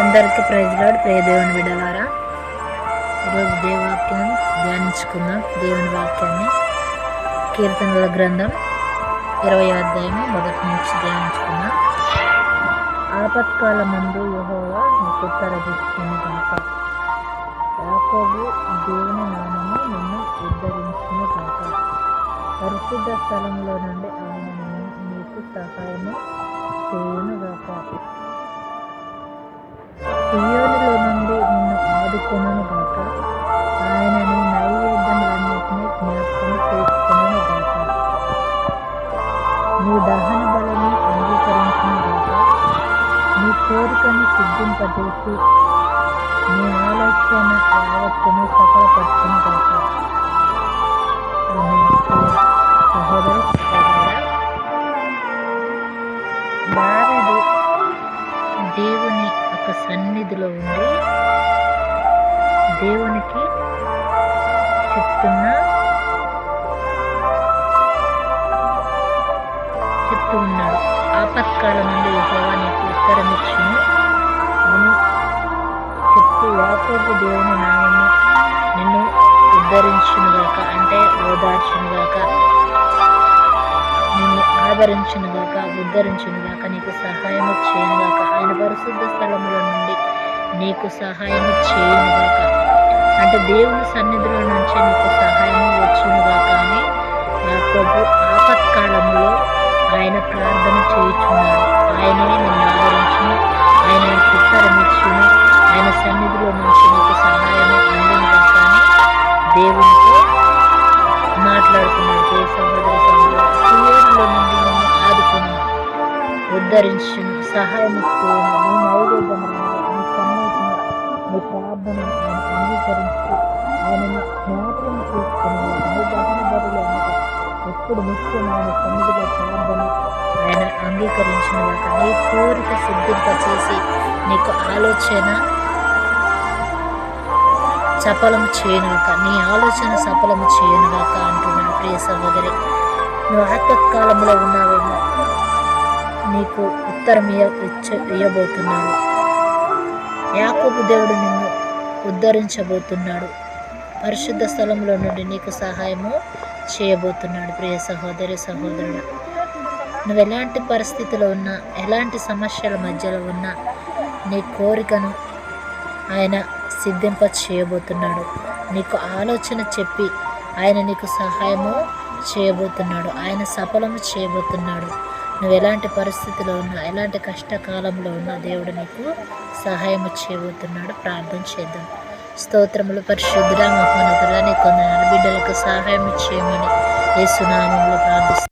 అందరికీ praise lord. ప్రియ దేవుని బిడ్డలారా ఈరోజు దేవాక్యం ధ్యానించుకుందాం. దేవుని వాక్యాన్ని కీర్తనల గ్రంథం ఇరవై అధ్యాయం మొదటి నుంచి ధ్యానించుకుందాం. ఆపత్కాల ముందు యహోవా నీకు ఉత్తరదిచ్చిన కనుక యాకోబు దేవుని నామము నిన్ను ఉద్ధరించిన కనుక పరిశుద్ధ స్థలంలో నుండి ఆయన నీకు సహాయము చేయునుగాక కాక నిన్ను ఆదుకొనును గాక ఆయన నీ జ్ఞాపకం చేసుకొనును గాక నీ దహన బలని అంగీకరించిన గాక నీ కోరికను సిద్ధింపజేసి నీ ఆలోచన యావత్తును సఫలపరచును గాక సహోదర దేవుని ఒక సన్నిధిలో ఉండి దేవునికి చెప్తున్న. చెప్తూ ఉన్నాడు. ఆపత్కాలం నుండి యహోవా నీకు ఉత్తరం ఇచ్చును అని చెప్తూ యాకోబు దేవుని నామము నిన్ను ఉద్ధరించునుగాక అంటే ఓదార్చునుగాక నిన్ను ఆదరించునుగాక ఉద్ధరించునుగాక నీకు సహాయము చేయనుగాక ఆయన పరిశుద్ధ స్థలముల నుండి నీకు సహాయము చేయనుగాక. అంటే దేవుని సన్నిధిలో నుంచి నీకు సహాయం సహాయము కానీ నా ప్రభు ఆపత్కాలంలో ఆయన ప్రార్థన చేయుచున్నాడు. ఆయనే నన్ను ఆదరించును. ఆయన ఉత్తరమిచ్చును ఆయన సన్నిధిలో నుంచి నీకు సహాయం అందినగా కానీ దేవునితో మాట్లాడుతున్నాడు. ఏ సహోదర సహోదరు నుండి నన్ను ఆదుకుని ఉద్ధరించును సహాయం చేయను నీ నైవేద్యములను నీ సన్నిధిని నీ ప్రార్థన అంగీకరించి ఆయనను జ్ఞాపకం చేసుకుని నీ దహన ఎప్పుడు ముఖ్యమైన సన్నిధిలో ప్రార్థన ఆయన అంగీకరించిన నీ కోరిక సిద్ధింప చేసి నీకు ఆలోచన సఫలం చేయనుగాక. నీ ఆలోచన సఫలము చేయనుగాక అంటున్నాను ప్రియ సహోదరి. నువ్వు ఆత్మకాలంలో ఉన్నావేమో నీకు ఉత్తరం ఇయ్య ఇచ్చ- ఇయ్యబోతున్నాడు యాకోబు దేవుడు నిన్ను ఉద్ధరించబోతున్నాడు. పరిశుద్ధ స్థలంలో నుండి నీకు సహాయము చేయబోతున్నాడు. ప్రియ సహోదరి సహోదరుడు నువ్వు ఎలాంటి పరిస్థితిలో ఉన్నా ఎలాంటి సమస్యల మధ్యలో ఉన్నా నీ కోరికను ఆయన సిద్ధింప చేయబోతున్నాడు నీకు ఆలోచన చెప్పి ఆయన నీకు సహాయము చేయబోతున్నాడు. ఆయన సఫలము చేయబోతున్నాడు. నువ్వు ఎలాంటి పరిస్థితిలో ఉన్నా ఎలాంటి కష్టకాలంలో ఉన్నా దేవుడు నీకు సహాయం చేయబోతున్నాడు. ప్రార్థన చేద్దాం. స్తోత్రములు పరిశుద్ధుల మహోన్నతుల కొందరు బిడ్డలకు సహాయం చేయమని యేసునామంలో ప్రార్థిస్తున్నాను